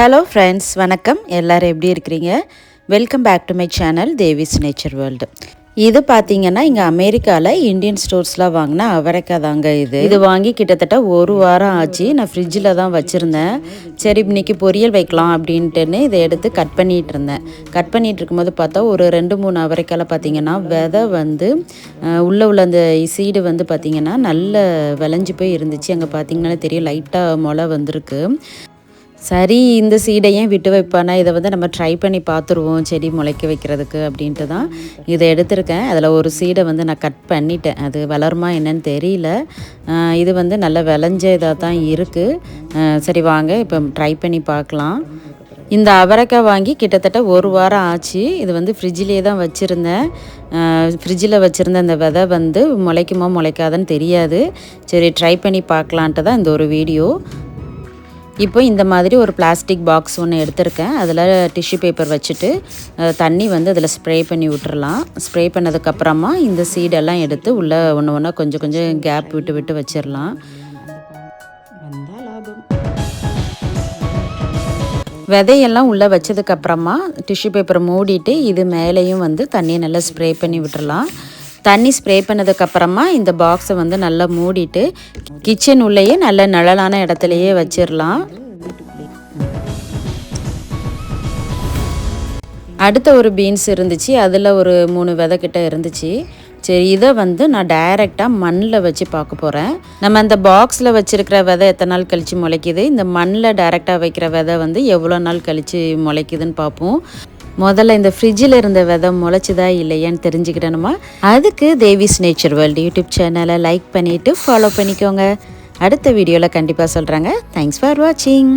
Hello friends வணக்கம். எல்லோரும் எப்படி இருக்கிறீங்க? Welcome back to my channel Devis nature world இது பார்த்தீங்கன்னா இங்கே அமெரிக்காவில் இந்தியன் ஸ்டோர்ஸ்லாம் வாங்கின அவரைக்காய் தாங்க இது. இது வாங்கி கிட்டத்தட்ட ஒரு வாரம் ஆச்சு. நான் ஃப்ரிட்ஜில் தான் வச்சுருந்தேன். சரி இன்னைக்கு பொரியல் வைக்கலாம் அப்படின்ட்டுன்னு இதை எடுத்து கட் பண்ணிகிட்டு இருந்தேன். கட் பண்ணிகிட்டு இருக்கும்போது பார்த்தா ஒரு ரெண்டு மூணு அவரைக்காயில் பார்த்தீங்கன்னா விதை வந்து உள்ளே உள்ள அந்த சீடு வந்து பார்த்திங்கன்னா நல்ல விளைஞ்சு போய் இருந்துச்சு. அங்கே பார்த்தீங்கன்னா தெரியும் லைட்டாக முளை வந்திருக்கு. சரி இந்த சீடை ஏன் விட்டு வைப்பானா? இதை வந்து நம்ம ட்ரை பண்ணி பார்த்துருவோம் செடி முளைக்க வைக்கிறதுக்கு அப்படின்ட்டு தான். இதை எடுத்திருக்கேன். அதில் ஒரு சீடை வந்து நான் கட் பண்ணிட்டேன். அது வளருமா என்னன்னு தெரியல. இது வந்து நல்ல விளைஞ்ச இதாக தான் இருக்குது சரி வாங்க இப்போ ட்ரை பண்ணி பார்க்கலாம். இந்த அவரைக்காய் வாங்கி கிட்டத்தட்ட ஒரு வாரம் ஆச்சு. இது வந்து ஃப்ரிட்ஜிலே தான் வச்சுருந்தேன். ஃப்ரிட்ஜில் வச்சுருந்த அந்த விதை வந்து முளைக்குமா முளைக்காதுன்னு தெரியாது. சரி ட்ரை பண்ணி பார்க்கலான்ட்டு தான் இந்த ஒரு வீடியோ. இப்போ இந்த மாதிரி ஒரு பிளாஸ்டிக் பாக்ஸ் ஒன்று எடுத்திருக்கேன். அதில் டிஷ்யூ பேப்பர் வச்சுட்டு தண்ணி வந்து அதில் ஸ்ப்ரே பண்ணி விட்டுறலாம். ஸ்ப்ரே பண்ணதுக்கப்புறமா இந்த சீடெல்லாம் எடுத்து உள்ளே ஒன்று ஒன்றா கொஞ்சம் கொஞ்சம் கேப் விட்டு விட்டு வச்சிடலாம் விதையெல்லாம் உள்ளே வச்சதுக்கப்புறமா டிஷ்யூ பேப்பரை மூடிட்டு இது மேலேயும் வந்து தண்ணியை நல்லா ஸ்ப்ரே பண்ணி விட்டுறலாம். தண்ணி ஸ்ப்ரே பண்ணதுக்கப்புறமா இந்த பாக்ஸை வந்து நல்லா மூடிட்டு கிச்சன் உள்ளேயே நல்ல நிழலான இடத்துலையே வச்சிடலாம் அடுத்த ஒரு பீன்ஸ் இருந்துச்சு. அதில் ஒரு மூணு விதைக்கிட்ட கிட்ட இருந்துச்சு. சரி இதை வந்து நான் டைரெக்டாக மண்ணில் வச்சு பார்க்க போகிறேன் நம்ம அந்த பாக்ஸில் வச்சுருக்கிற விதை எத்தனை நாள் கழித்து முளைக்குது? இந்த மண்ணில் டைரெக்டாக வைக்கிற விதை வந்து எவ்வளோ நாள் கழித்து முளைக்குதுன்னு பார்ப்போம். முதல்ல இந்த ஃப்ரிட்ஜில் இருந்த விதை முளைச்சதா இல்லையான்னு தெரிஞ்சுக்கிட்டணுமா அதுக்கு தேவிஸ் நேச்சர் வேர்ல்டு யூடியூப் சேனலை லைக் பண்ணிவிட்டு ஃபாலோ பண்ணிக்கோங்க. அடுத்த வீடியோவில் கண்டிப்பாக சொல்கிறாங்க தேங்க்ஸ் ஃபார் வாட்சிங்